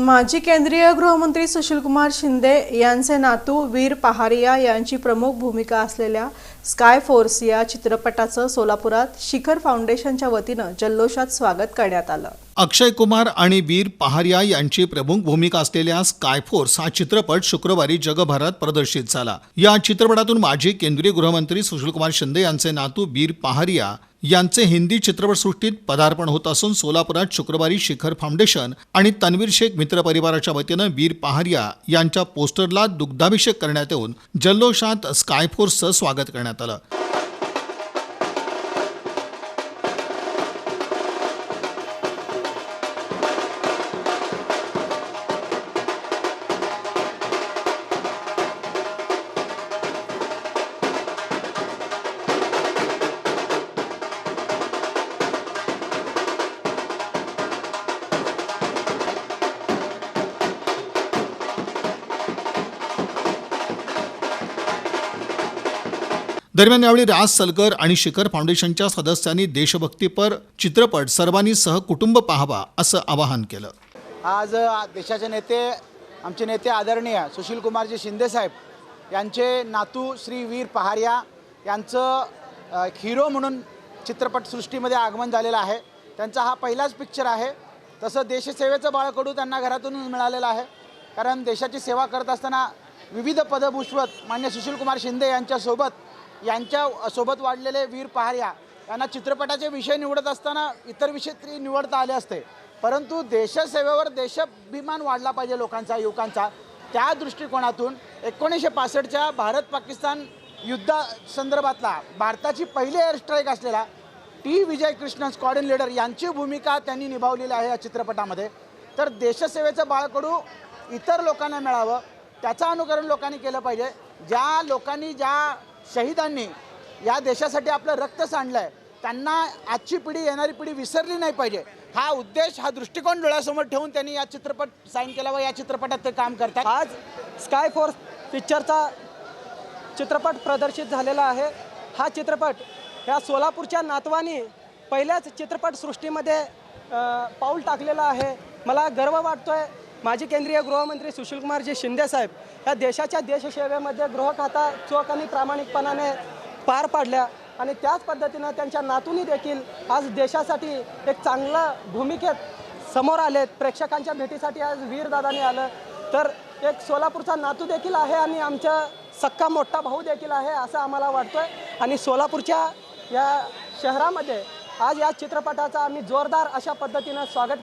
माजी केंद्रीय गृहमंत्री सुशीलकुमार शिंदे यांचे नातू वीर पहारिया यांची प्रमुख भूमिका असलेल्या स्काय फोर्स या चित्रपटाचं सोलापुरात शिखर फाउंडेशनच्या वतीनं जल्लोषात स्वागत करण्यात आलं. अक्षय कुमार आणि वीर पहारिया यांची प्रमुख भूमिका असलेल्या स्कायफोर्स हा चित्रपट शुक्रवारी जगभरात प्रदर्शित झाला. या चित्रपटातून माजी केंद्रीय गृहमंत्री सुशीलकुमार शिंदे यांचे नातू वीर पहारिया यांचे हिंदी चित्रपटसृष्टीत पदार्पण होत असून सोलापुरात शुक्रवारी शिखर फाउंडेशन आणि तन्वीर शेख मित्र परिवाराच्या वतीनं वीर पहारिया यांच्या पोस्टरला दुग्धाभिषेक करण्यात येऊन जल्लोषात स्कायफोर्सचं स्वागत करण्यात आलं. दरम्यान यावेळी राज सलकर आणि शिखर फाउंडेशनच्या सदस्यांनी देशभक्तीपर चित्रपट सर्वांनी सहकुटुंब पाहावा असं आवाहन केलं. आज देशाचे नेते आमचे नेते आदरणीय सुशील कुमारजी शिंदेसाहेब यांचे नातू श्री वीर पहारिया यांचं एक हिरो म्हणून चित्रपटसृष्टीमध्ये आगमन झालेलं आहे. त्यांचा हा पहिलाच पिक्चर आहे. तसं देशसेवेचं बाळकडू त्यांना घरातून मिळालेलं आहे. कारण देशाची सेवा करत असताना विविध पदभूषवत मान्य सुशीलकुमार शिंदे यांच्यासोबत यांच्या सोबत वाढलेले वीर पहारिया यांना चित्रपटाचे विषय निवडत असताना इतर विषय तरी निवडता आले असते. परंतु देशसेवेवर देशाभिमान वाढला पाहिजे लोकांचा युवकांचा. त्या दृष्टिकोनातून एकोणीसशे पासष्टच्या भारत पाकिस्तान युद्धासंदर्भातला भारताची पहिली एअरस्ट्राईक असलेला T. Vijay Krishnan squadron leader यांची भूमिका त्यांनी निभावलेली आहे या चित्रपटामध्ये. तर देशसेवेचं बाळकडू इतर लोकांना मिळावं त्याचं अनुकरण लोकांनी केलं पाहिजे. ज्या लोकांनी ज्या शहीदांनी या देशासाठी आपलं रक्त सांडलं आहे त्यांना आजची पिढी येणारी पिढी विसरली नाही पाहिजे. हा उद्देश हा दृष्टिकोन डोळ्यासमोर ठेवून त्यांनी या चित्रपट साईन केला व या चित्रपटात ते काम करतात. आज स्काय फोर्स पिक्चरचा चित्रपट प्रदर्शित झालेला आहे. हा चित्रपट ह्या सोलापूरच्या नातवानी पहिल्याच चित्रपटसृष्टीमध्ये पाऊल टाकलेलं आहे. मला गर्व वाटतो आहे माजी केंद्रीय गृहमंत्री सुशीलकुमारजी शिंदेसाहेब या देशाच्या देशसेवेमध्ये गृह खाता चोख आणि प्रामाणिकपणाने पार पाडल्या आणि त्याच पद्धतीनं त्यांच्या नातूनी देखील आज देशासाठी एक चांगलं भूमिकेत समोर आलेत. प्रेक्षकांच्या भेटीसाठी आज वीरदादाने आलं. तर एक सोलापूरचा नातू देखील आहे आणि आमचा सक्का मोठा भाऊ देखील आहे असं आम्हाला वाटतोय. आणि सोलापूरच्या या शहरामध्ये आज या चित्रपटाचा आम्ही जोरदार अशा पद्धतीनं स्वागत